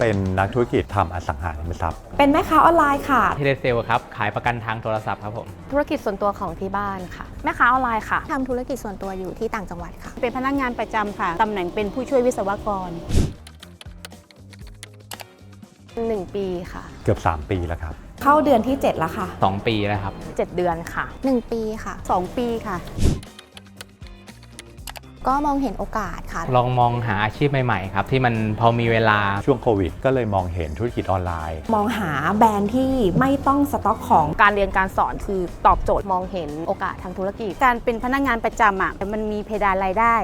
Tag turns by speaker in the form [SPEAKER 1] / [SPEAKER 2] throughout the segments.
[SPEAKER 1] เป็นนักธุรกิจทำอสังหาริมทรัพย์
[SPEAKER 2] เป็นแม่ค้าออนไลน์ค่ะ
[SPEAKER 3] เทเลเซลครับ ขายประกันทางโทรศัพท์ครับผม
[SPEAKER 4] ธุรกิจส่วนตัวของที่บ้านค่ะ แม่ค้าออนไลน์ค่ะ
[SPEAKER 5] ทำธุรกิจส่วนตัวอยู่ที่ต่างจังหวัดค่ะ
[SPEAKER 6] เป็นพนักงานประจำค่ะ ตำแหน่งเป็นผู้ช่วยวิศวกร
[SPEAKER 4] 1 ปีค่ะ
[SPEAKER 1] เกือบ 3 ปีแล้วครับ
[SPEAKER 2] เข้าเดือนที่ 7 แล้วค่ะ
[SPEAKER 3] 2 ปีแล้วครับ
[SPEAKER 4] 7 เดือนค่ะ
[SPEAKER 5] 1 ปีค่ะ
[SPEAKER 6] 2 ปีค่ะ
[SPEAKER 5] ก็มองเห็นโอกาสค่ะ
[SPEAKER 3] ลองมองหาอาชีพใหม่ๆครับ ที่มันพอมีเวลา
[SPEAKER 1] ช่วงโควิด ก็เลยมองเห็นธุรกิจออนไลน์
[SPEAKER 2] มองหาแบรนด์ที่ไม่ต้องสต็อกของ
[SPEAKER 4] การเรียนการสอนคือตอบโจทย์มองเห็นโอกาสทางธุรกิจ
[SPEAKER 6] การเป็นพนักงานประจำอะมันมีเพดานรายได้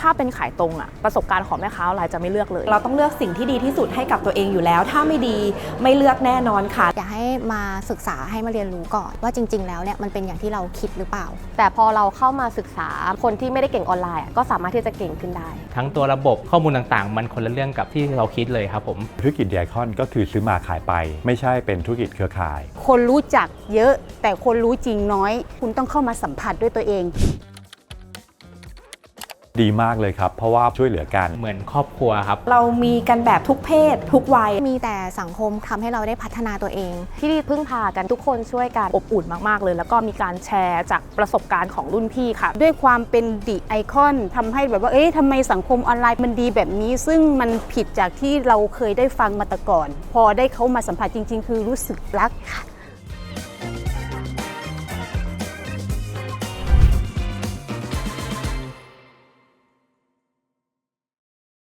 [SPEAKER 4] ถ้าเป็นขายตรงอะประสบการณ์ของแม่ค้าออนไลน์จะไม่เลือกเลย
[SPEAKER 2] เราต้องเลือกสิ่งที่ดีที่สุดให้กับตัวเองอยู่แล้ว ถ้าไม่ดีไม่เลือกแน่นอนค่ะ
[SPEAKER 5] อยากให้มาศึกษาให้มาเรียนรู้ก่อน ว่าจริง ๆ แล้วเนี่ยมันเป็นอย่างที่เราคิดหรือเปล่า
[SPEAKER 4] แต่พอเราเข้ามาศึกษาคนที่ไม่ได้เก่งออนไลน์อะก็สามารถที่จะเก่งขึ้นได้
[SPEAKER 3] ทั้งตัวระบบข้อมูลต่างๆ มันคนละเรื่องกับที่เราคิดเลยครับผม
[SPEAKER 1] ธุรกิจเดียคอนก็คือซื้อมาขายไป ไม่ใช่เป็นธุรกิจเครือข่าย
[SPEAKER 6] คนรู้จักเยอะแต่คนรู้จริงน้อย คุณต้องเข้ามาสัมผัสด้วยตัวเอง
[SPEAKER 1] ดีมากเลยครับ เพราะว่าช่วยเหลือกัน
[SPEAKER 3] เหมือนครอบครัวครับ
[SPEAKER 2] เรามีกันแบบทุกเพศ ทุกวัย
[SPEAKER 5] มีแต่สังคมทำให้เราได้พัฒนาตัวเอง
[SPEAKER 4] ที่พึ่งพากันทุกคนช่วยกันอบอุ่นมากๆเลย แล้วก็มีการแชร์จากประสบการณ์ของรุ่นพี่ค่ะ
[SPEAKER 6] ด้วยความเป็นดิไอคอนทำให้แบบว่าเอ๊ะทำไมสังคมออนไลน์มันดีแบบนี้ ซึ่งมันผิดจากที่เราเคยได้ฟังมาแต่ก่อน พอได้เขามาสัมผัสจริง ๆ คือรู้สึกรักค่ะ